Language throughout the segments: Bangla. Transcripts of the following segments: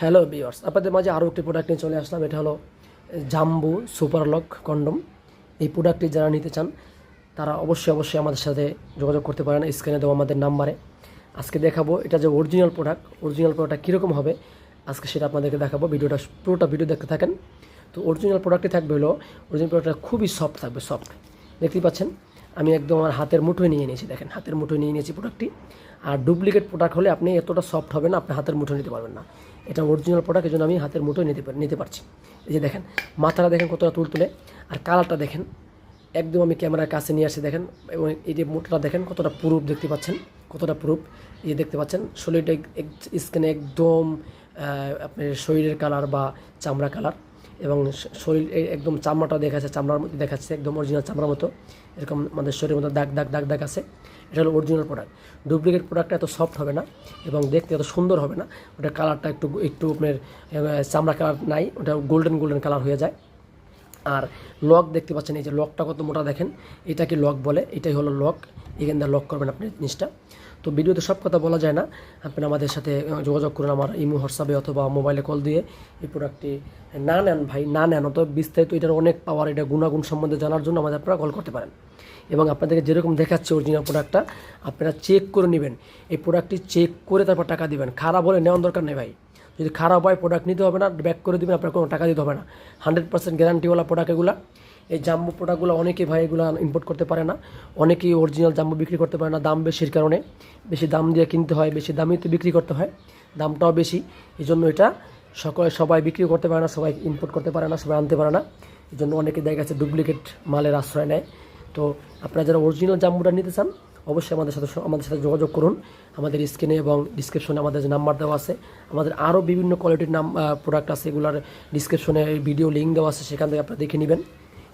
হ্যালো বিয়ার্স আপনাদের মাঝে আরও একটি প্রোডাক্ট নিয়ে চলে আসলাম। এটা হলো জাম্বু সুপারলক কন্ডম এই প্রোডাক্টটি যারা নিতে চান, তারা অবশ্যই অবশ্যই আমাদের সাথে যোগাযোগ করতে পারেন। স্ক্রিনে দেওয়া আমাদের নাম্বারে। আজকে দেখাবো, এটা যে অরিজিনাল প্রোডাক্ট অরিজিনাল প্রোডাক্ট কীরকম হবে, আজকে সেটা আপনাদেরকে দেখাবো। ভিডিওটা, পুরোটা ভিডিও দেখতে থাকেন। তো অরিজিনাল প্রোডাক্টটি থাকবে হলো অরিজিনাল প্রোডাক্টটা খুবই সফট থাকবে সফট দেখতেই পাচ্ছেন? আমি একদম আমার হাতের মুঠোয় নিয়ে নিয়েছি, দেখেন, হাতের মুঠোয় নিয়ে নিয়েছি প্রোডাক্টটি আর ডুপ্লিকেট প্রোডাক্ট হলে আপনি এতটা সফট হবে না, আপনি হাতের মুঠোয় নিতে পারবেন না। এটা অরিজিনাল প্রোডাক্ট জন্য আমি হাতের মুঠোয় নিতে নিতে পারছি। এই যে দেখেন, মাথাটা দেখেন কতটা তুলতুলে আর কালারটা দেখেন, একদম আমি ক্যামেরার কাছে নিয়ে আসি, দেখেন, এবং এই যে মোটটা দেখেন কতটা প্রুফ দেখতে পাচ্ছেন, কতটা প্রুফ, এই দেখতে পাচ্ছেন শরীরটা স্কিনে একদম আপনার শরীরের কালার বা চামড়া কালার এবং শরীর একদম চামড়াটা দেখাচ্ছে, চামড়ার মধ্যে দেখাচ্ছে, একদম অরিজিনাল চামড়ার মতো। এরকম আমাদের শরীরের মধ্যে দাগ দাগ দাগ দাগ আছে। এটা হলো অরিজিনাল প্রোডাক্ট ডুপ্লিকেট প্রোডাক্টটা এত সফট হবে না এবং দেখতে এত সুন্দর হবে না। ওটা কালারটা একটু একটু আপনার চামড়া কালার নাই, ওটা গোল্ডেন গোল্ডেন কালার হয়ে যায়। আর লক দেখতে পাচ্ছেন, এই যে লকটা কত মোটা দেখেন, এটাকে লক বলে, এটাই হলো লক এখান দিয়ে লক করবেন আপনি জিনিসটা। তো ভিডিওতে সব কথা বলা যায় না, আপনি আমাদের সাথে যোগাযোগ করুন আমার ইমো, হোয়াটসঅ্যাপে অথবা মোবাইলে কল দিয়ে। এই প্রোডাক্টটি না নেন ভাই, না নেন অত বিস্তারিত এটার অনেক পাওয়ার এটা গুণাগুণ সম্বন্ধে জানার জন্য আমাদের আপনারা কল করতে পারেন। এবং আপনাদেরকে যেরকম দেখাচ্ছে অরিজিনাল প্রোডাক্টটা আপনারা চেক করে নেবেন। এই প্রোডাক্টটি চেক করে তারপর টাকা দিবেন। খারাপ হলে নেওয়ার দরকার নেই ভাই। যদি খারাপ হয় প্রোডাক্ট নিতে হবে না ব্যাক করে দেবেন, আপনার কোনো টাকা দিতে হবে না। হান্ড্রেড পার্সেন্ট গ্যারান্টিওয়ালা প্রোডাক্ট এগুলো। এই জাম্বু প্রোডাক্টগুলো অনেকেই ভাই এগুলো ইম্পোর্ট করতে পারে না। অনেকেই অরিজিনাল জাম্বু বিক্রি করতে পারে না, দাম বেশির কারণে। বেশি দাম দিয়ে কিনতে হয়, বেশি দামেই তো বিক্রি করতে হয়, দামটাও বেশি। এই জন্য এটা সকলে সবাই বিক্রি করতে পারে না, সবাই ইম্পোর্ট করতে পারে না, সবাই আনতে পারে না। এই জন্য অনেকে দেখা গেছে ডুপ্লিকেট মালের আশ্রয় নেয়। তো আপনারা যারা অরিজিনাল জাম্বুটা নিতে চান অবশ্যই আমাদের সাথে আমাদের সাথে যোগাযোগ করুন। আমাদের স্ক্রিনে এবং ডিসক্রিপশনে আমাদের যে নাম্বার দেওয়া আছে, আমাদের আরও বিভিন্ন কোয়ালিটির নাম প্রোডাক্ট আছে, এগুলোর ডিসক্রিপশনে ভিডিও লিঙ্ক দেওয়া আছে, সেখান থেকে আপনারা দেখে নেবেন।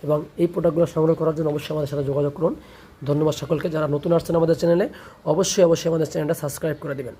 এবং এই প্রোডাক্টগুলো সংগ্রহ করার জন্য অবশ্যই আমাদের সাথে যোগাযোগ করুন। ধন্যবাদ সকলকে, যারা নতুন আসছেন আমাদের চ্যানেলে অবশ্যই অবশ্যই আমাদের চ্যানেলটা সাবস্ক্রাইব করে দেবেন।